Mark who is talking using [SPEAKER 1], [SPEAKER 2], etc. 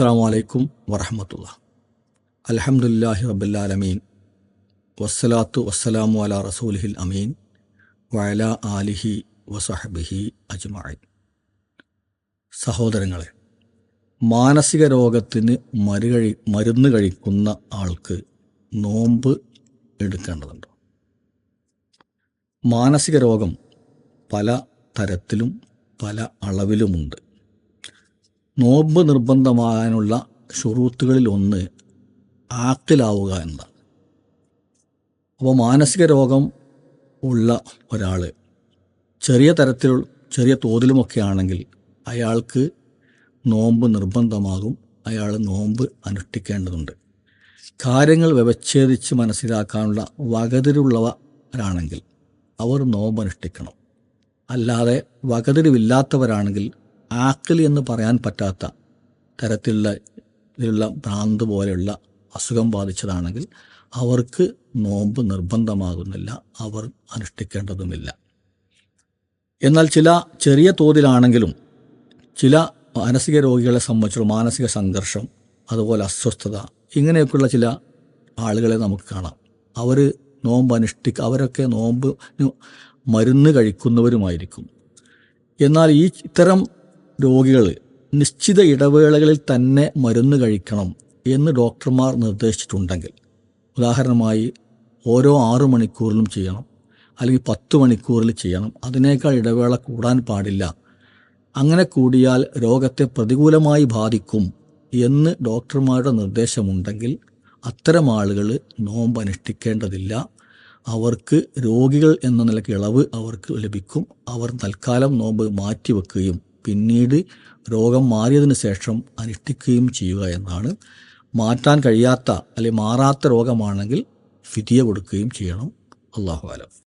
[SPEAKER 1] അസ്സാം വലൈക്കും വറഹമത്തുള്ള അലഹമുല്ലാഹി റബുല്ലാലമീൻ വസ്സലാത്തു വസ്സലാമു അല റസൂലിഹിൽ അമീൻ. വയല ആലിഹി വസഹബിഹി അജ്മായി സഹോദരങ്ങളെ മാനസിക രോഗത്തിന് മരുകഴി മരുന്ന് കഴിക്കുന്ന ആൾക്ക് നോമ്പ് എടുക്കേണ്ടതുണ്ട്. മാനസിക രോഗം പല തരത്തിലും പല അളവിലുമുണ്ട്. നോമ്പ് നിർബന്ധമാകാനുള്ള ഷുറൂത്തുകളിൽ ഒന്ന് ആക്കിലാവുക എന്നതാണ്. അപ്പോൾ മാനസിക രോഗം ഉള്ള ഒരാൾ ചെറിയ തരത്തിൽ ചെറിയ തോതിലുമൊക്കെ ആണെങ്കിൽ അയാൾക്ക് നോമ്പ് നിർബന്ധമാകും. അയാൾ നോമ്പ് അനുഷ്ഠിക്കേണ്ടതുണ്ട്. കാര്യങ്ങൾ വ്യവച്ഛേദിച്ച് മനസ്സിലാക്കാനുള്ള വകതിരുള്ളവരാണെങ്കിൽ അവർ നോമ്പ് അനുഷ്ഠിക്കണം. അല്ലാതെ വകതിരിവില്ലാത്തവരാണെങ്കിൽ ആക്കിൽ എന്ന് പറയാൻ പറ്റാത്ത തരത്തിലുള്ള ഇതിലുള്ള ഭ്രാന്ത് പോലെയുള്ള അസുഖം ബാധിച്ചതാണെങ്കിൽ അവർക്ക് നോമ്പ് നിർബന്ധമാകുന്നില്ല. അവർ അനുഷ്ഠിക്കേണ്ടതുമില്ല. എന്നാൽ ചില ചെറിയ തോതിലാണെങ്കിലും ചില മാനസിക രോഗികളെ സംബന്ധിച്ചുള്ള മാനസിക സംഘർഷം അതുപോലെ അസ്വസ്ഥത ഇങ്ങനെയൊക്കെയുള്ള ചില ആളുകളെ നമുക്ക് കാണാം. അവർ നോമ്പ് അനുഷ്ഠിക്ക അവരൊക്കെ നോമ്പ് മരുന്ന് കഴിക്കുന്നവരുമായിരിക്കും. എന്നാൽ ഈ ഇത്തരം രോഗികൾ നിശ്ചിത ഇടവേളകളിൽ തന്നെ മരുന്ന് കഴിക്കണം എന്ന് ഡോക്ടർമാർ നിർദ്ദേശിച്ചിട്ടുണ്ടെങ്കിൽ ഉദാഹരണമായി ഓരോ ആറു മണിക്കൂറിലും ചെയ്യണം അല്ലെങ്കിൽ പത്ത് മണിക്കൂറിൽ ചെയ്യണം. അതിനേക്കാൾ ഇടവേള കൂടാൻ പാടില്ല. അങ്ങനെ കൂടിയാൽ രോഗത്തെ പ്രതികൂലമായി ബാധിക്കും എന്ന് ഡോക്ടർമാരുടെ നിർദ്ദേശമുണ്ടെങ്കിൽ അത്തരം ആളുകൾ നോമ്പ് അനുഷ്ഠിക്കേണ്ടതില്ല. അവർക്ക് രോഗികൾ എന്ന നിലയ്ക്ക് ഇളവ് അവർക്ക് ലഭിക്കും. അവർ തൽക്കാലം നോമ്പ് മാറ്റിവെക്കുകയും പിന്നീട് രോഗം മാറിയതിന് ശേഷം അനുഷ്ഠിക്കുകയും ചെയ്യുക എന്നാണ്. മാറ്റാൻ കഴിയാത്ത അല്ലെങ്കിൽ മാറാത്ത രോഗമാണെങ്കിൽ ഫിതിയ കൊടുക്കുകയും ചെയ്യണം. അള്ളാഹു ആലം